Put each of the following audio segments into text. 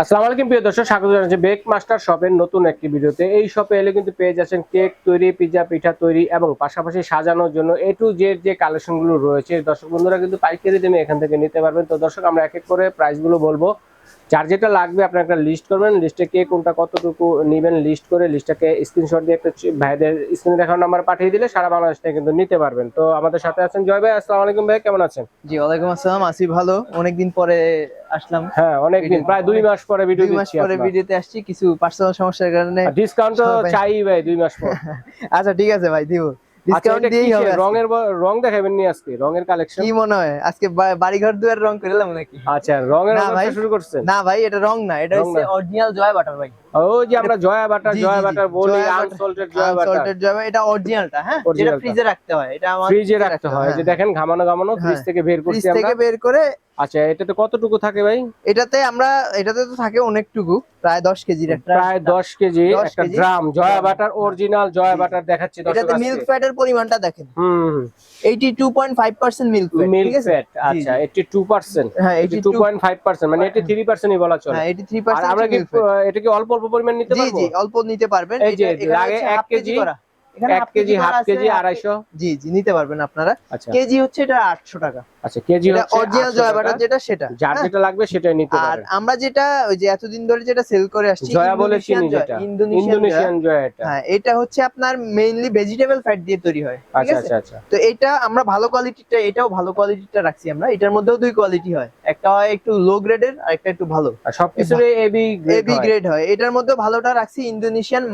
আসসালামু আলাইকুম, প্রিয় দর্শক, স্বাগত জানাচ্ছি বেক মাস্টার শপের নতুন একটি ভিডিওতে। এই শপে এলে কিন্তু পেয়ে যাচ্ছেন কেক তৈরি, পিজা, পিঠা তৈরি এবং পাশাপাশি সাজানোর জন্য এ টু জেড যে কালেকশনগুলো রয়েছে, দর্শক বন্ধুরা কিন্তু পাইকারি দামে এখান থেকে নিতে পারবেন। তো দর্শক, আমরা এক এক করে প্রাইসগুলো বলব। যার যেটা লাগবে আপনি একটা লিস্ট করবেন লিস্টে কে কোনটা কতটুকু নেবেন লিস্ট করে লিস্টটাকে স্ক্রিনশট দিয়ে একটা ভাইদের স্ক্রিনে দেখার নাম্বার পাঠিয়ে দিলে সারা বাংলাদেশ থেকে কিন্তু নিতে পারবেন। তো আমাদের সাথে আছেন জয় ভাই আসসালামু আলাইকুম ভাই কেমন আছেন? জি ওয়ালাইকুম আসসালাম আসি ভালো অনেকদিন পরে আসলাম। হ্যাঁ অনেকদিন প্রায় দুই মাস পরে ভিডিও দুই মাস পরে ভিডিওতে আসছি কিছু পার্সোনাল সমস্যার কারণে ডিসকাউন্ট তো চাই ভাই দুই মাস পর। আচ্ছা ঠিক আছে ভাই দিব। ডিসকাউন্ট এটা দিয়েই হবে রঙের রং দেখাবেন নি আজকে রঙের কালেকশন কি মনে হয়? আজকে বাড়িঘর দুয়ার রং করলাম নাকি? আচ্ছা রঙের ভাই। শুরু করছেন? না ভাই এটা রং না এটা হচ্ছে অরিজিনাল জয় বাটার ভাই। যে আমরা জয়া বাটার জয়া বাটার জি। বলি unsalted Jaya butter. Unsalted Jay এটা অরিজিনালটা হ্যাঁ? ফ্রিজে রাখতে হয় এটা আমার ফ্রিজে রাখতে হয় যে দেখেন ঘামানো ঘামানো ফ্রিজ। থেকে বের করছি আমরা। থেকে বের করে আচ্ছা এটাতে কতটুকু থাকে ভাই? এটাতে আমরা এটাতে তো থাকে অনেকটুকু প্রায় দশ কেজির একটা প্রায় দশ কেজি একটা drum Jaya butter original Jaya butter দেখাচ্ছি দর্শক এটাতে মিল্ক ফ্যাটের পরিমাণটা দেখেন। হুম eighty two point five percent milk fat milk fat আচ্ছা 82% হ্যাঁ 82.5% মানে 83%ই বলা চলে। হ্যাঁ 83% আর আমরা কি এটা কি অল্প অল্প পরিমাণ নিতে পারব? জি অল্প নিতে পারবেন। এই যে লাগে হচ্ছে এক কেজি, এখানে এক কেজি হাফ কেজি half আড়াইশো? জি জি নিতে পারবেন আপনারা। আচ্ছা। কেজি হচ্ছে এটা 800 টাকা। আচ্ছা কেজি অরিজিনাল 800 জয় টাকা। বাটার যেটা সেটা। যার হ্যাঁ? যেটা লাগবে সেটাই নিতে আর আমরা যেটা ওই যে এতদিন ধরে যেটা সেল করে আসছি জয়া বলে চিনি যেটা। ইন্দোনেশিয়ান জয়। এটা। হ্যাঁ এটা হচ্ছে আপনার মেইনলি ভেজিটেবল ফ্যাট দিয়ে তৈরি হয় আচ্ছা আচ্ছা আচ্ছা। তো এটা আমরা ভালো কোয়ালিটিটা এটাও ভালো কোয়ালিটিটা রাখছি আমরা। এটার মধ্যেও দুই কোয়ালিটি হয় একটা হয় একটু লো গ্রেডের আর একটা একটু ভালো। আর সবকিছুর এবি এবি গ্রেড হয়। এটার মধ্যে ভালোটা রাখছি ইন্দোনেশিয়ান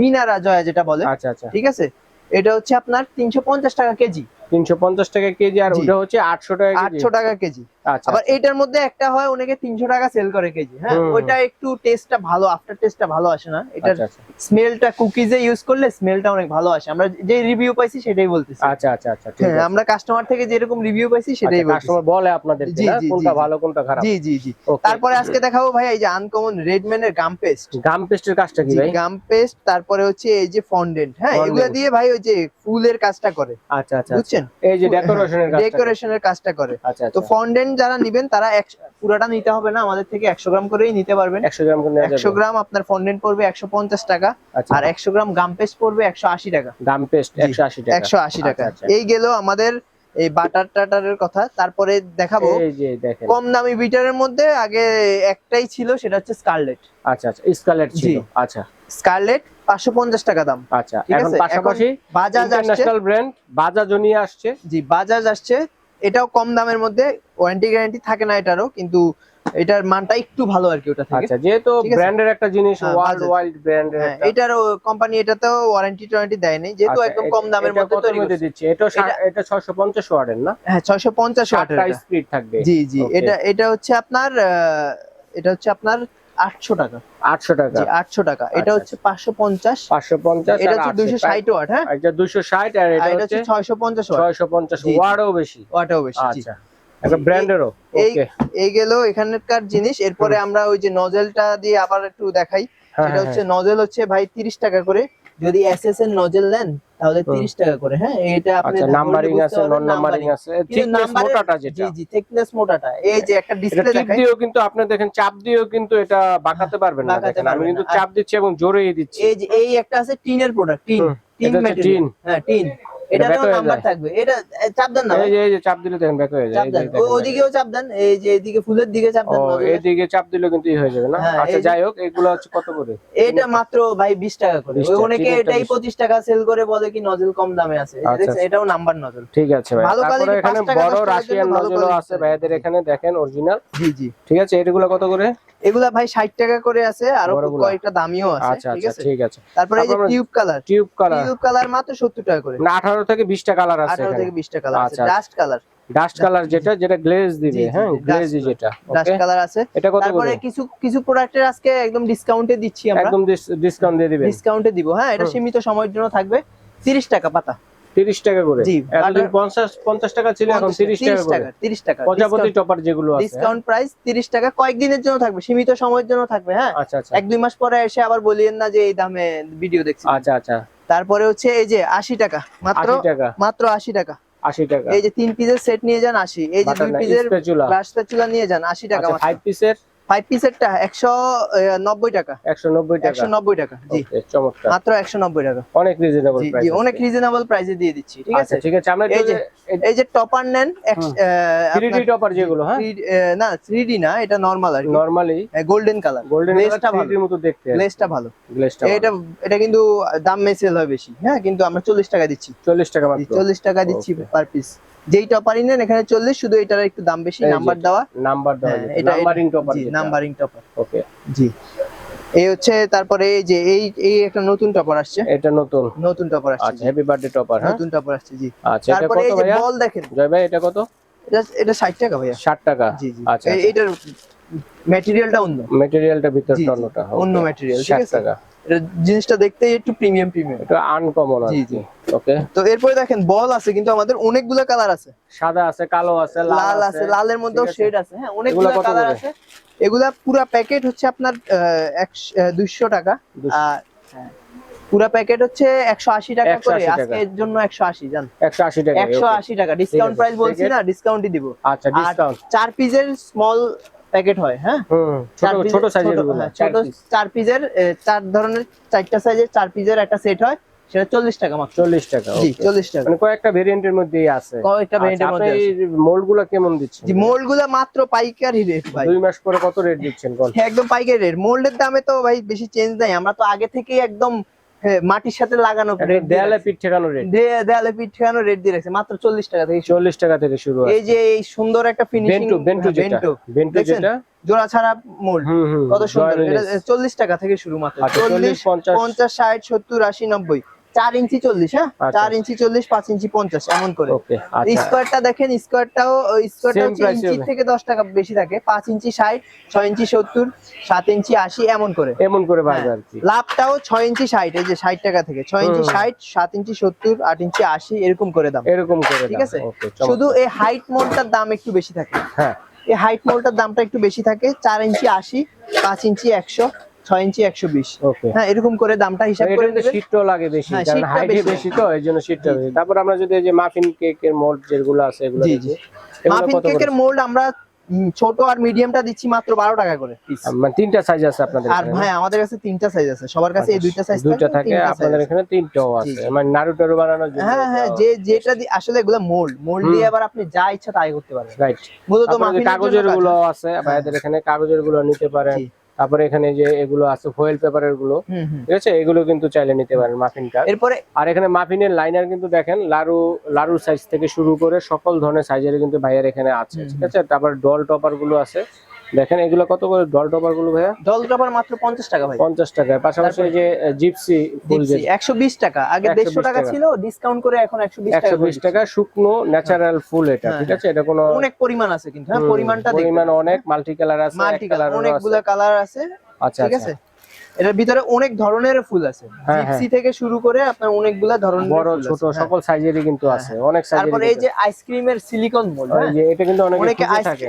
মিনারা জয়া যেটা বলে আচ্ছা আচ্ছা। ঠিক আছে? এটা হচ্ছে আপনার তিনশো পঞ্চাশ টাকা কেজি। 350 টাকা কেজি আর ওটা হচ্ছে 800 টাকা কেজি। আটশো টাকা কেজি। আবার এটার মধ্যে একটা হয় অনেকে তিনশো টাকা সেল করে কেজি হ্যাঁ? ওইটা একটু টেস্টটা ভালো আফটার টেস্টটা ভালো আসে না। এটার আচ্ছা। আচ্ছা স্মেলটা কুকিজে ইউজ করলে স্মেলটা অনেক ভালো আসে। আমরা যে রিভিউ পাইছি সেটাই বলতেছি। আচ্ছা আচ্ছা আচ্ছা হ্যাঁ আমরা কাস্টমার থেকে যেরকম রিভিউ পাইছি সেটাই বলতেছি। কাস্টমার বলে আপনাদের কোনটা ভালো কোনটা খারাপ? জি জি জি. তারপরে আজকে দেখাবো ভাই এই যে আনকমন রেডম্যানের গাম পেস্ট গাম পেস্টের কাজটা কি ভাই? গাম পেস্ট তারপরে হচ্ছে এই যে ফন্ডেন্ট হ্যাঁ। এগুলো দিয়ে ভাই ওই যে ফুলের কাজটা করে। আচ্ছা আচ্ছা বুঝছেন? এই যে ডেকোরেশনের কাজটা ডেকোরেশনের কাজটা করে। আচ্ছা তো আচ্ছা। ফন্ডেন্ট যারা নিবেন তারা পুরাটা নিতে হবে না আমাদের থেকে একশো গ্রাম করেই নিতে পারবেন। 100 গ্রাম করে একশো গ্রাম আপনার ফন্ডেন্ট পড়বে একশো পঞ্চাশ টাকা আচ্ছা। আর একশো গ্রাম গাম পেস্ট পড়বে একশো আশি টাকা। গাম পেস্ট জি, 180 টাকা। একশো আশি টাকা। আচ্ছা, আচ্ছা। এই গেল আমাদের এই বাটার টাটারের কথা। তারপরে দেখাবো কম দামি বিটারের মধ্যে আগে একটাই ছিল সেটা হচ্ছে স্কারলেট আচ্ছা আচ্ছা। স্কারলেট ছিল। আচ্ছা। স্কারলেট পাঁচশো পঞ্চাশ টাকা দাম। আচ্ছা। এখন পাশাপাশি বাজাজ আসছে। ব্র্যান্ড বাজাজও নিয়ে আসছে। জি বাজাজ আসছে। এটাও কম দামের মধ্যে ওয়ারেন্টি গ্যারান্টি থাকে না এটারও কিন্তু এটার মানটা একটু ভালো আর কি ওটা থেকে। আচ্ছা যেহেতু ব্র্যান্ডের একটা জিনিস ওয়ার্ল্ড। ওয়াইড ব্র্যান্ডের এটারও কোম্পানি এটাতেও ওয়ারেন্টি টোয়ারেন্টি দেয় নাই যেহেতু আচ্ছা, একদম কম দামের মধ্যে তৈরি করছে। দিচ্ছে? এটা এটা- এটা 650 ওয়াটের না? হ্যাঁ ছয়শো পঞ্চাশ ওয়াটের চারটা এটা। স্পিড থাকবে। জি জি এটা এটা হচ্ছে আপনার এটা হচ্ছে আপনার আটশো টাকা। 800 টাকা। আটশো টাকা। এটা আচ্ছা, হচ্ছে পাঁচশো পঞ্চাশ। 550 এটা হচ্ছে 800 দুইশো ষাট ওয়াট হ্যাঁ? এটা 260 আর আর এটা হচ্ছে ছয়শো পঞ্চাশ ওয়াট। 650 জি, জি। ওয়াটও বেশি। ওয়াটাও বেশি আচ্ছা একটা ব্র্যান্ডেরও এই- ওকে। এই গেল এখানকার জিনিস। এরপরে আমরা ওই যে নজেলটা দিয়ে আবার একটু দেখাই। হ্যাঁ, সেটা হচ্ছে নজেল হচ্ছে ভাই তিরিশ টাকা করে। যদি এসএস এর নজেল নেন তাহলে হুম। তিরিশ টাকা করে হ্যাঁ? এটা আপনি আচ্ছা নাম্বারিং আছে নন নাম্বারিং আছে। থিকনেস মোটাটা যেটা। জি thickness মোটাটা। এই যে একটা ডিসপ্লে দেখাই। দিও কিন্তু আপনি দেখেন চাপ দিয়েও কিন্তু এটা বাঁকাতে পারবেন না দেখেন। আমি কিন্তু চাপ দিচ্ছি এবং জোরেই দিচ্ছি। এই যে এই একটা আছে টিনের প্রোডাক্ট টিন। টিন এটা হ্যাঁ টিন। এটা এটারও back হয়ে নাম্বার থাকবে। এটা চাপ দেন না এই যে এই যে চাপ দিলে দেখেন ব্যাক হয়ে যায়। চাপ দেন। দেখেন, চাপ দেন। এই যে এদিকে ফুলের দিকে চাপ দেন এইদিকে চাপ দিলে কিন্তু ই হয়ে যাবে না? হ্যাঁ, আচ্ছা যাই হোক এগুলো হচ্ছে কত করে? এটা মাত্র ভাই বিশ টাকা করে। 20 অনেকে এটাই 20 পঁচিশ টাকা সেল করে বলে কি নজল কম দামে আছে। আচ্ছা, আচ্ছা। এটাও নাম্বার নজল ঠিক আছে ভাই। ভালো তারপরে এখানে বড় রাশিয়ান quality আছে ভাইদের এখানে দেখেন অরিজিনাল জি জি। ঠিক আছে এগুলো কত করে? এগুলা ভাই ষাট টাকা করে আছে আর কয়েকটা দামিও আছে আচ্ছা ঠিক আচ্ছা আছে? ঠিক আছে। তারপরে এই যে tube colour. Tube colour. Tube colour মাত্র সত্তর টাকা করে। না 18 থেকে 20 টা কালার আছে আঠারো এখানে। থেকে বিশ টাকা কালার আছে। আচ্ছা, ডাস্ট কালার। ডাস্ট কালার যেটা যেটা গ্লেজ দিবে হ্যাঁ? গ্লেজি যেটা ডাস্ট কালার আছে। এটা কত তারপরে কিছু কিছু প্রোডাক্টের আজকে একদম ডিসকাউন্টে দিচ্ছি আমরা। একদম ডিসকাউন্ট দিয়ে দিবেন। ডিসকাউন্টে দিব হ্যাঁ? এটা সীমিত সময়ের জন্য থাকবে। তিরিশ টাকা পাতা। 30 টাকা করে। এতদিন 50 50 টাকা ছিল এখন 30 টাকা করে। তিরিশ টাকা। প্রজাপতি টপার যেগুলো আছে? ডিসকাউন্ট প্রাইস তিরিশ টাকা কয়েকদিনের জন্য থাকবে সীমিত সময়ের জন্য থাকবে হ্যাঁ? আচ্ছা আচ্ছা। এক দুই মাস পরে এসে আবার বলিয়েন না যে এই দামে ভিডিও দেখছি। আচ্ছা আচ্ছা। তারপরে হচ্ছে এই যে আশি টাকা মাত্র 80 টাকা। মাত্র আশি টাকা। 80 টাকা। এই যে তিন পিসের সেট নিয়ে যান আশি এই যে দুই পিসের স্প্যাচুলা গ্লাস স্প্যাচুলা নিয়ে যান আশি টাকা আচ্ছা মাত্র। 5 পিসের ফাইভ পিসেরটা একশো নব্বই টাকা। একশো নব্বই টাকা। একশো নব্বই টাকা জি। চমৎকার। মাত্র একশো নব্বই টাকা। অনেক রিজনেবল জি প্রাইস জি অনেক রিজনেবল প্রাইসে দিয়ে দিচ্ছি ঠিক আছে? আচ্ছা ঠিক আছে আমরা এই যে এই যে টপার নেন থ্রি টপার যেগুলো হ্যাঁ? না থ্রি না এটা নর্মাল আর নরমালি গোল্ডেন কালার গোল্ডেন ভালো। মতো দেখতে গ্লেজটা ভালো। গ্লেসটা এটা এটা কিন্তু দাম মেসেল হয় বেশি হ্যাঁ? কিন্তু আমরা চল্লিশ টাকা দিচ্ছি। চল্লিশ টাকা চল্লিশ টাকা দিচ্ছি পার পিস যেই টপারই নেন এখানে চল্লিশ শুধু এটার একটু দাম বেশি নাম্বার দেওয়া। নাম্বার দেওয়া হ্যাঁ, এটা নাম্বারিং টপার জি নাম্বারিং টপার ওকে জি। এই হচ্ছে তারপরে এই যে এই এই একটা নতুন টপার আসছে। এটা নতুন। নতুন টপার আসছে আচ্ছা হ্যাপি বার্থডে টপার হ্যাঁ? নতুন টপার আসছে জি। আচ্ছা এটা কত ভাইয়া? বল দেখেন। জয় ভাই এটা কত? এটা এটা 60 টাকা ভাইয়া। 60 টাকা? জি জি। আচ্ছা এই- এইটার ম্যাটেরিয়ালটা অন্য। ম্যাটেরিয়ালটা ভিতর জি, অন্য material, ঠিক 60 আছে? টাকা। এটা জিনিসটা দেখতে একটু প্রিমিয়াম প্রিমিয়াম এটা আনকমন আছে জি, জি। ওকে তো এরপরে দেখেন বল আছে কিন্তু আমাদের অনেকগুলো কালার আছে। সাদা আছে কালো আছে লাল আছে লালের মধ্যেও শেড আছে। হ্যাঁ অনেকগুলো কালার আছে। এগুলা পুরা প্যাকেট হচ্ছে আপনার দুইশো টাকা। আর হ্যাঁ, পুরা প্যাকেট হচ্ছে একশো আশি টাকা করে। টাকা। আজকে এর জন্য একশো আশি জান। 180 টাকা একশো আশি টাকা। ডিসকাউন্ট প্রাইস বলছি না ডিসকাউন্টই দিব। আচ্ছা ডিসকাউন্ট চার পিসের স্মল প্যাকেট হয় হ্যাঁ? ছোট ছোট সাইজের ছোট- হ্যাঁ, চার পিসের চার ধরনের চারটা সাইজের চার পিসের একটা সেট হয়। সেটা চল্লিশ টাকা মাত্র। 40 টাকা জি চল্লিশ টাকা। মানে কয়েকটা ভেরিয়েন্টের মধ্যেই আছে। কয়েকটা আচ্ছা, ভেরিয়েন্টের মধ্যে মোল্ডগুলো কেমন দিচ্ছেন? জি মোল্ডগুলা মাত্র পাইকারি রেট ভাই। দুই মাস পরে কত রেট দিচ্ছেন একদম পাইকারি রেট মোল্ডের দামে তো ভাই বেশি চেঞ্জ নাই। আমরা তো আগে থেকেই একদম মাটির সাথে লাগানো দেয়ালে পিঠ ঠেকানো রেট দেয়ালে পিঠ ঠেকানো রেট দিয়ে রাখছে। মাত্র চল্লিশ টাকা থেকে চল্লিশ টাকা থেকে শুরু এই যে এই সুন্দর একটা ফিনিশিং বেন্টু বেন্টু বেন্টু যেটা। জোড়া ছাড়া মোল্ড কত সুন্দর। চল্লিশ টাকা থেকে শুরু মাত্র। আচ্ছা, চল্লিশ পঞ্চাশ ষাট সত্তর আশি নব্বই। চার ইঞ্চি চল্লিশ হ্যাঁ? আচ্ছা। চার ইঞ্চি চল্লিশ পাঁচ ইঞ্চি পঞ্চাশ এমন করে। আচ্ছা। স্কোয়ারটা দেখেন স্কোয়ারটাও স্কোয়ারটা ইঞ্চি থেকে দশ টাকা বেশি থাকে পাঁচ ইঞ্চি ষাট ছয় ইঞ্চি সত্তর সাত ইঞ্চি আশি এমন করে। এমন করে হ্যাঁ, লাভটাও ছয় ইঞ্চি ষাট এই যে ষাট টাকা থেকে। ছয় ইঞ্চি ষাট সাত ইঞ্চি সত্তর আট ইঞ্চি আশি এরকম করে দাম। এরকম করে ঠিক আছে? শুধু এই হাইট মোডটার দাম একটু বেশি থাকে। হ্যাঁ। এই হাইট মোডটার দামটা একটু বেশি থাকে চার ইঞ্চি আশি পাঁচ ইঞ্চি একশো ছয় ইঞ্চি একশো বিশ। হ্যাঁ এরকম করে দামটা হিসাব করে শীতটাও লাগে বেশি হ্যাঁ, কারণ হাইটে বেশি। তো এই জন্য শীতটা বেশি। তারপর আমরা যদি এই যে মাফিন কেকের মোল্ড যেগুলো আছে এগুলো মাফিন? কেকের মোল্ড আমরা ছোট আর মিডিয়ামটা দিচ্ছি মাত্র বারো টাকা করে। মানে তিনটা সাইজ আছে আপনাদের আর ভাই আমাদের কাছে তিনটা সাইজ আছে। সবার কাছে এই আচ্ছা, দুইটা সাইজ দুইটা থাকে আপনাদের এখানে তিনটাও আছে। মানে নারুটারু বানানোর জন্য হ্যাঁ হ্যাঁ যে যেটা আসলে এগুলো মোল্ড মোল্ড দিয়ে আবার আপনি যা ইচ্ছা তাই করতে পারবেন রাইট মূলত কাগজেরগুলো আছে। ভাইদের এখানে কাগজেরগুলো নিতে পারেন। তারপরে এখানে যে এগুলো আছে ফয়েল পেপারেরগুলো। ঠিক আছে? এগুলো কিন্তু চাইলে নিতে পারেন মাফিনটা এরপরে আর এখানে মাফিনের লাইনার কিন্তু দেখেন লারু লারু সাইজ থেকে শুরু করে সকল ধরনের সাইজের কিন্তু ভাইয়ের এখানে আছে ঠিক আছে? তারপর ডল টপারগুলো আছে দেখেন এগুলো কত করে? ডল টপারগুলো ভাইয়া? ডল ড্রপার মাত্র পঞ্চাশ টাকা ভাই। পঞ্চাশ টাকা পাশাপাশি যে জিপসি ফুল যে একশো বিশ টাকা। আগে 120 দেড়শো টাকা টাকা। ছিল ডিসকাউন্ট করে এখন একশো বিশ একশো টাকা বিশ টাকা শুকনো ন্যাচারাল ফুল এটা হ্যাঁ, ঠিক আছে? এটা কোনো অনেক পরিমাণ আছে কিন্তু হ্যাঁ পরিমাণটা পরিমাণটা পরিমাণ অনেক মাল্টি কালার আছে মাল্টি কালার অনেকগুলো। কালার আছে আচ্ছা ঠিক আচ্ছা। আছে? এটার ভিতরে অনেক ধরনের ফুল আছে। হ্যাঁ, জিপসি থেকে শুরু করে আপনার অনেকগুলা ধরনের বড় ছোট হ্যাঁ। সকল সাইজেরই কিন্তু আছে অনেক সাইজের তারপরে এই যে আইসক্রিমের সিলিকন মোল্ড যে এটা কিন্তু অনেকে অনেকে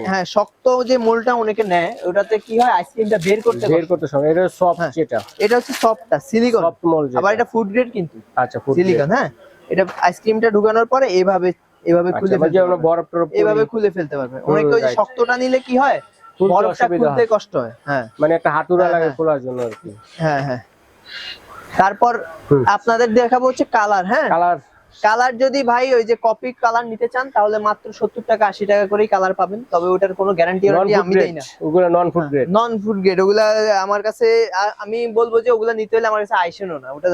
হ্যাঁ শক্ত যে মোলটা অনেকে নেয় ওটাতে কি হয়? আইসক্রিমটা বের করতে বের করতে সময় এটা সফট হ্যাঁ। যেটা। এটা হচ্ছে সফটটা সিলিকন সফট মোল আবার এটা ফুড গ্রেড কিন্তু। আচ্ছা ফুড সিলিকন হ্যাঁ। এটা আইসক্রিমটা ঢুকানোর পরে এভাবে এভাবে খুলে আচ্ছা ফেলতে যে পারবে। এইভাবে খুলে ফেলতে পারবে অনেকে ওই শক্তটা নিলে কি হয়? বরফটা খুলতে কষ্ট হয় হ্যাঁ। মানে একটা হাতুড়া হ্যাঁ, লাগে হ্যাঁ। খোলার জন্য আর কি। হ্যাঁ হ্যাঁ। তারপর আপনাদের দেখাবো হচ্ছে কালার হ্যাঁ? কালার। কালার যদি ভাই ওই যে কপি কালার নিতে চান তাহলে মাত্র সত্তর টাকা আশি টাকা করেই কালার পাবেন। তবে ওটার কোনো গ্যারান্টি ওয়ারেন্টি আমি দেই না। ওগুলো non food grade non food grade ওগুলা আমার কাছে আমি বলব যে ওগুলা নিতে হলে আমার কাছে আইসেনও না। ওটা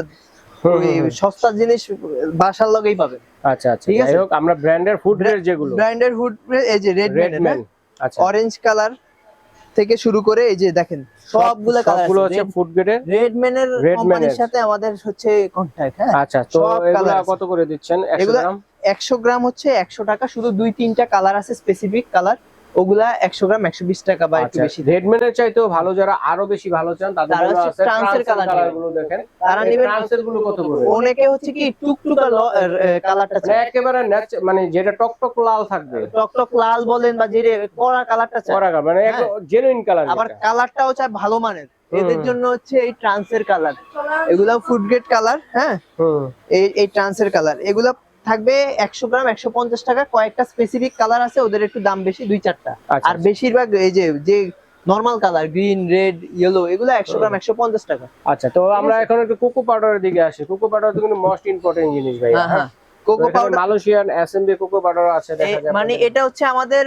ওই সস্তার জিনিস বাসার লগেই পাবেন। আচ্ছা আচ্ছা। ঠিক আছে? যাই হোক আমরা ব্র্যান্ডের ফুড গ্রেড যেগুলো। ব্র্যান্ডের ফুড এই যে রেড আচ্ছা। অরেঞ্জ কালার থেকে শুরু করে এই যে দেখেন সবগুলো কালার সবগুলো হচ্ছে ফুড গ্রেডের রেডম্যানের এর কোম্পানির। সাথে আমাদের হচ্ছে কন্টাক্ট হ্যাঁ? আচ্ছা তো এগুলো কত করে দিচ্ছেন? 100 গ্রাম? একশো গ্রাম হচ্ছে একশো টাকা শুধু দুই তিনটা কালার আছে স্পেসিফিক কালার ওগুলা একশো গ্রাম একশো বিশ টাকা বা একটু আচ্ছা বেশি রেডম্যানের চাইতেও ভালো যারা আরও বেশি ভালো চান তাদের ট্রান্সের কালারগুলো দেখেন। তারা নেবেন ট্রান্সেরগুলো কত অনেকে হচ্ছে কি টুকটুকা কালারটা মানে একেবারে মানে যেটা টক টক লাল থাকবে। টক টক লাল বলেন বা যে কড়া কালারটা চাই করা মানে হ্যাঁ। জেনুইন কালার আবার কালারটাও চাই ভালো মানের। এদের জন্য হচ্ছে এই ট্রান্সের কালার এগুলা ফুড গ্রেড কালার হ্যাঁ এই এই ট্রান্সের কালার এগুলা থাকবে একশো গ্রাম একশো পঞ্চাশ টাকা। কয়েকটা স্পেসিফিক কালার আছে ওদের একটু দাম বেশি দুই চারটা। আচ্ছা আর বেশিরভাগ এই যে যে normal colour green red yellow এগুলো একশো গ্রাম একশো পঞ্চাশ টাকা। আচ্ছা তো আমরা এখন একটু কোকো পাউডারের দিকে আসি। কোকো পাউডার তো কিন্তু মোস্ট ইম্পর্টেন্ট জিনিস ভাই cocoa powder Malaysian SMB cocoa powder আছে দেখা যায় মানে এটা হচ্ছে আমাদের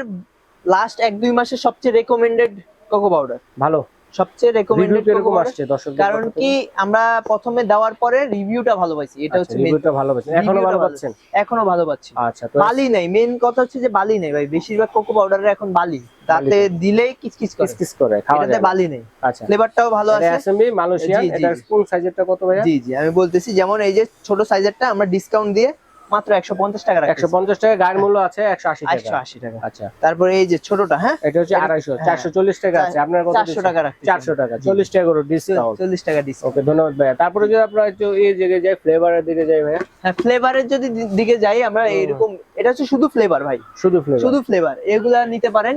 লাস্ট এক দুই মাসের সবচেয়ে রেকমেন্ডেড কোকো পাউডার ভালো। সবচেয়ে রেকমেন্ডেড কীরকম আসছে দর্শক কারণ কি আমরা প্রথমে দেওয়ার পরে রিভিউটা ভালো পাইছি এটা হচ্ছে রিভিউটা ভালো পাচ্ছেন এখনও ভালো। পাচ্ছেন? এখনও ভালো পাচ্ছি। আচ্ছা তো বালি নেই মেন কথা হচ্ছে যে বালি নেই ভাই। বেশিরভাগ কোকো পাউডারের এখন বালি। তাতে দিলেই কিচকিচ করে। কিস করে এটাতে বালি নেই। আচ্ছা। ফ্লেভারটাও ভালো আছে। মালয়েশিয়ান এটা। সাইজেরটা কত ভাইয়া? জি জি আমি বলতেছি যেমন এই যে ছোট সাইজেরটা আমরা ডিসকাউন্ট দিয়ে মাত্র একশো পঞ্চাশ টাকা রাখছি 150 টাকা গায়ের মূল্য আছে 180 একশো টাকা। আশি টাকা। আচ্ছা। তারপরে এই যে ছোটটা হ্যাঁ? এটা হচ্ছে 250 হ্যাঁ। 440 টাকা আছে। আপনার চারশো টাকা 400 টাকা 40 টাকা করে ডিসকাউন্ট চল্লিশ টাকা ডিসকাউন্ট ওকে ধন্যবাদ ভাইয়া। তারপরে যদি আমরা একটু এই জায়গায় যাই ফ্লেভারের দিকে যাই ভাইয়া। হ্যাঁ ফ্লেভারের যদি দিকে যাই আমরা এইরকম এটা হচ্ছে শুধু ফ্লেভার ভাই। শুধু ফ্লেভার শুধু ফ্লেভার এগুলা নিতে পারেন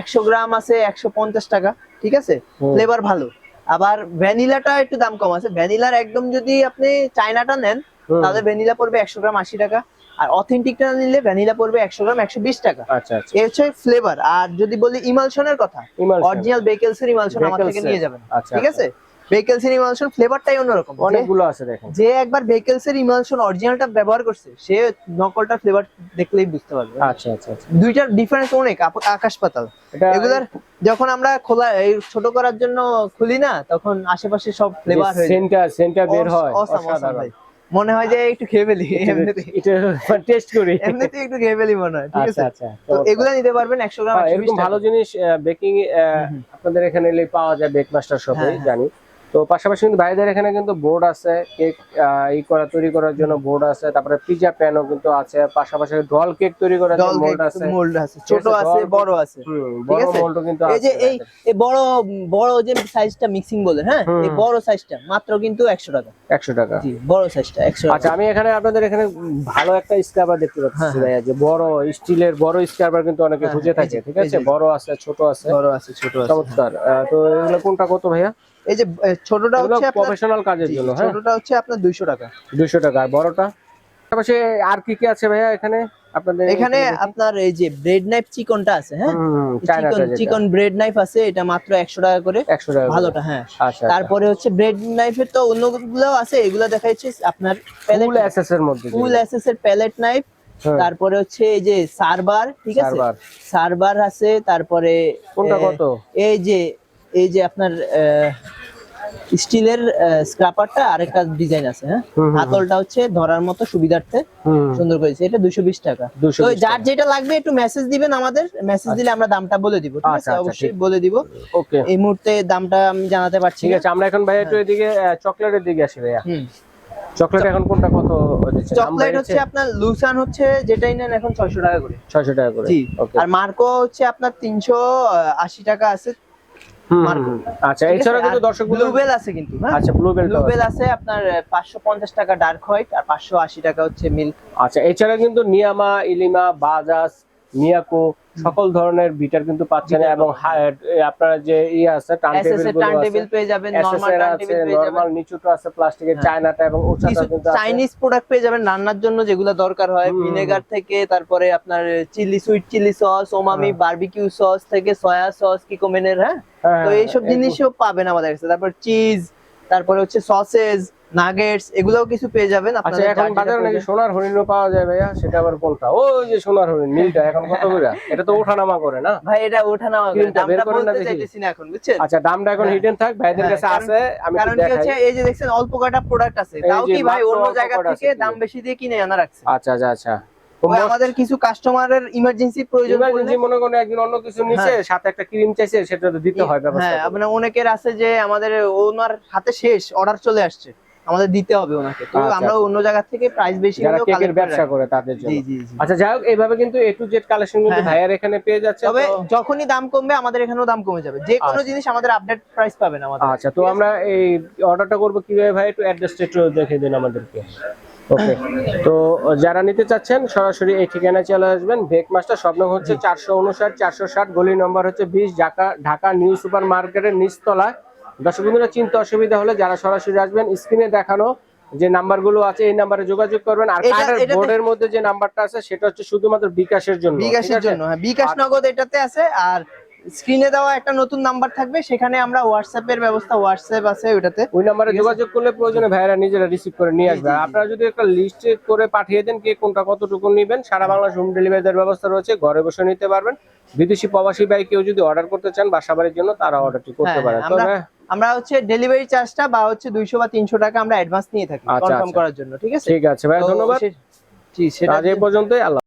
একশো গ্রাম আছে একশো পঞ্চাশ টাকা ঠিক আছে? ফ্লেভার ভালো। আবার ভ্যানিলাটা একটু দাম কম আছে। ভ্যানিলার একদম যদি আপনি চায়নাটা নেন তাহলে ভ্যানিলা পড়বে একশো গ্রাম আশি টাকা। আর অথেন্টিকটা নিলে ভ্যানিলা পড়বে একশো গ্রাম একশো বিশ টাকা। আচ্ছা আচ্ছা। এ হচ্ছে ফ্লেভার আর যদি বলি ইমালশনের কথা অরিজিনাল বেকেলস এর ইমালশন আমার থেকে নিয়ে যাবেন। আচ্ছা, ঠিক আছে? বেকেলস এর ইমালশন ফ্লেভারটাই অন্যরকম। অনেকগুলো আছে দেখেন। যে একবার বেকেলস এর ইমালশন অরিজিনালটা ব্যবহার করছে সে নকলটা ফ্লেভার দেখলেই বুঝতে পারবে। আচ্ছা আচ্ছা দুইটার ডিফারেন্স অনেক আকাশ পাতাল। এগুলার যখন আমরা খোলা এই ছোট করার জন্য খুলি না তখন আশেপাশে সব ফ্লেভার হয়ে যায়। সেন্টটা সেন্টটা বের হয় অসাধারণ। মনে হয় যে একটু খেয়ে ফেলি টেস্ট করি। এমনিতে একটু খেয়ে ফেলি মনে হয় ঠিক আচ্ছা আছে? আচ্ছা তো এগুলা নিতে পারবেন একশো গ্রাম হ্যাঁ, 120 এরকম ভালো জিনিস বেকিং আপনাদের এখানে পাওয়া যায় বেক মাস্টার শপে হ্যাঁ, হ্যাঁ। জানি। তো পাশাপাশি কিন্তু ভাইদের এখানে কিন্তু বোর্ড আছে কেক ই করা তৈরি করার জন্য বোর্ড আছে তারপরে পিজা প্যানও কিন্তু আছে পাশাপাশি ডল কেক তৈরি করার জন্য মোল্ড আছে। মোল্ড আছে ছোট আছে, বড় আছে। ঠিক বড় আছে? মোল্ডও কিন্তু আছে এই যে এই বড় বড় যে সাইজটা মিক্সিং বলে হ্যাঁ? এই বড় সাইজটা মাত্র কিন্তু একশো টাকা। 100 টাকা। জি বড় সাইজটা একশো আচ্ছা আমি এখানে আপনাদের এখানে ভালো একটা স্ক্রাবার দেখতে হ্যাঁ, পাচ্ছি ভাইয়া যে বড় স্টিলের বড় স্ক্রাবার কিন্তু অনেকে হ্যাঁ, খুঁজে থাকে ঠিক আছে? বড় আছে ছোট আছে। বড় আছে ছোট আছে চমৎকার। তো এগুলো কোনটা কত ভাইয়া? এই যে ছোটটা হচ্ছে আপনার প্রফেশনাল কাজের জন্য হ্যাঁ? ছোটটা হচ্ছে আপনার দুইশো টাকা। দুইশো টাকা। আর বড়টা? পাশাপাশি আর কি কি আছে ভাইয়া এখানে? আপনাদের এখানে আপনার এই যে ব্রেড নাইফ চিকনটা আছে হ্যাঁ? চিকন চিকন ব্রেড নাইফ আছে এটা মাত্র একশো টাকা করে। একশো টাকা ভালোটা হ্যাঁ। আচ্ছা তারপরে হচ্ছে ব্রেড নাইফের তো অন্যগুলো আছে এগুলো দেখা যাচ্ছে আপনার ফুল এসএস এর মধ্যে ফুল এসএস এর প্যালেট নাইফ। তারপরে হচ্ছে এই যে সারবার ঠিক আছে। সারবার। আছে তারপরে কোনটা কত? এই যে এই যে আপনার স্টিলের স্ক্রাপারটা আরেকটা ডিজাইন আছে হ্যাঁ। হাতলটা হচ্ছে ধরার মতো সুবিধার্থে সুন্দর করেছে। এটা দুশো বিশ টাকা। তো যার যেটা লাগবে একটু মেসেজ দিবেন আমাদের। মেসেজ দিলে আমরা দামটা বলে দিব ঠিক আচ্ছা, আছে? আচ্ছা, অবশ্যই বলে দিব। ওকে। এই মুহূর্তে দামটা আমি জানাতে পারছি ঠিক আছে আমরা এখন ভাইয়া একটু এদিকে চকলেটের দিকে আসি ভাইয়া। হুম। চকলেট এখন কোনটা কত চকলেট হচ্ছে আপনার লুসান হচ্ছে যেটাই নেন এখন ছয়শো টাকা করে। ছয়শো টাকা করে। জি। আর মার্কো হচ্ছে আপনার তিনশো আশি টাকা আছে। আচ্ছা এছাড়া কিন্তু দর্শক ব্লুবেল আছে কিন্তু হ্যাঁ? আচ্ছা ব্লুবেল ব্লুবেল আছে। আপনার পাঁচশো পঞ্চাশ টাকা ডার্ক হোয়াইট আর পাঁচশো আশি টাকা হচ্ছে মিল্ক আচ্ছা এছাড়া কিন্তু নিয়ামা ইলিমা বাজাজ মিয়াকো সকল ধরনের বিটার কিন্তু পাচ্ছেন এবং আপনার যে ই আছে টার্ন টেবিল পেয়ে যাবেন নরমাল টার্ন টেবিল পেয়ে যাবেন। নরমাল নিচুটো আছে প্লাস্টিকের হ্যাঁ। চায়নাটা এবং ওছাটা কিন্তু আছে। চাইনিজ প্রোডাক্ট পেয়ে যাবেন রান্নার জন্য যেগুলো দরকার হয়। ভিনেগার থেকে তারপরে আপনার chilli sweet chilli sauce umami হ্যাঁ। বারবিকিউ সস থেকে সয়া সস কিকোমেনের হ্যাঁ? হ্যাঁ, তো এইসব এগুলো- জিনিসও পাবেন আমাদের কাছে। তারপর চিজ তারপরে হচ্ছে সসেজ নাগেটস এগুলোও কিছু পেয়ে যাবেন আচ্ছা এখন বাজারে নাকি সোনার হরিণও পাওয়া যায় ভাইয়া? সেটা আবার কোনটা? ওই যে সোনার হরিণ নীলটা এখন কত করে? এটা তো ওঠানামা করে না? ভাই এটা ওঠানামা করে। দামটা বলতে চাইতেছি না এখন বুঝছেন? আচ্ছা দামটা এখন হ্যাঁ। হিডেন থাক ভাইদের হ্যাঁ, কাছে আছে আমি কারণ কি হচ্ছে এই যে দেখছেন অল্প কটা প্রোডাক্ট আছে। তাও কি ভাই অন্য জায়গা থেকে দাম বেশি দিয়ে কিনে আনা রাখছে আচ্ছা আচ্ছা আচ্ছা। আমাদের কিছু কাস্টমারের ইমার্জেন্সি প্রয়োজন ইমার্জেন্সি মনে করেন একদিন অন্য কিছু নিচে সাথে একটা ক্রিম চাইছে সেটা তো দিতে হয় ব্যবস্থা হ্যাঁ। আপনার অনেকের আছে যে আমাদের ওনার হাতে শেষ অর্ডার চলে আসছে। আমাদের দিতে হবে ওনাকে। তো আচ্ছা, আমরা অন্য জায়গা থেকে প্রাইস বেশি যারা কেকের ব্যবসা করে তাদের জন্য। জি জি আচ্ছা যাই হোক এইভাবে কিন্তু এ টু জেড কালেকশন কিন্তু হ্যাঁ, হ্যাঁ। ভাইয়ার এখানে পেয়ে যাচ্ছে তবে যখনই দাম কমবে আমাদের এখানেও দাম কমে যাবে। যে কোনো আচ্ছা। জিনিস আমাদের আপডেট প্রাইস পাবেন আমাদের। আচ্ছা তো আমরা এই অর্ডারটা করব কীভাবে ভাই? একটু অ্যাড্রেসটা একটু দেখিয়ে দিন আমাদেরকে। ওকে তো যারা নিতে চাচ্ছেন সরাসরি এই ঠিকানায় চলে আসবেন। বেক মাস্টার স্বপ্ন হচ্ছে চারশো উনষাট চারশো ষাট গলি নম্বর হচ্ছে বিশ ঢাকা ঢাকা নিউ সুপার মার্কেটের নিচতলায়। দর্শক বন্ধুরা চিন্তা অসুবিধা হলে যারা সরাসরি আসবেন স্ক্রিনে দেখানো যে নাম্বারগুলো আছে এই নাম্বারে যোগাযোগ করবেন। আর কার্ডের বোর্ডের মধ্যে যে নাম্বারটা আছে সেটা হচ্ছে শুধুমাত্র বিকাশের জন্য বিকাশের জন্য হ্যাঁ বিকাশ নগদ এটাতে আছে আর স্ক্রিনে দেওয়া একটা নতুন নাম্বার থাকবে সেখানে আমরা হোয়াটসঅ্যাপ এর ব্যবস্থা হোয়াটসঅ্যাপ আছে ওটাতে ওই নাম্বারে যোগাযোগ করলে প্রয়োজনে ভাইরা নিজেরা রিসিভ করে নিয়ে আসবে। আপনারা যদি একটা লিস্ট করে পাঠিয়ে দেন কে কোনটা কতটুকু নেবেন সারা বাংলা হোম ডেলিভারি ব্যবস্থা রয়েছে ঘরে বসে নিতে পারবেন। বিদেশি প্রবাসী ভাই কেউ যদি অর্ডার করতে চান বাসা বাড়ির জন্য তারা অর্ডারটি করতে হ্যাঁ, পারেন। আমরা- তবে আমরা হচ্ছে ডেলিভারি চার্জটা বা হচ্ছে দুইশো বা তিনশো টাকা আমরা অ্যাডভান্স নিয়ে থাকি আচ্ছা, কনফার্ম আচ্ছা। করার জন্য ঠিক আছে? ঠিক আছে ভাই ধন্যবাদ। জি সেটা আজ এই পর্যন্তই আল্লাহ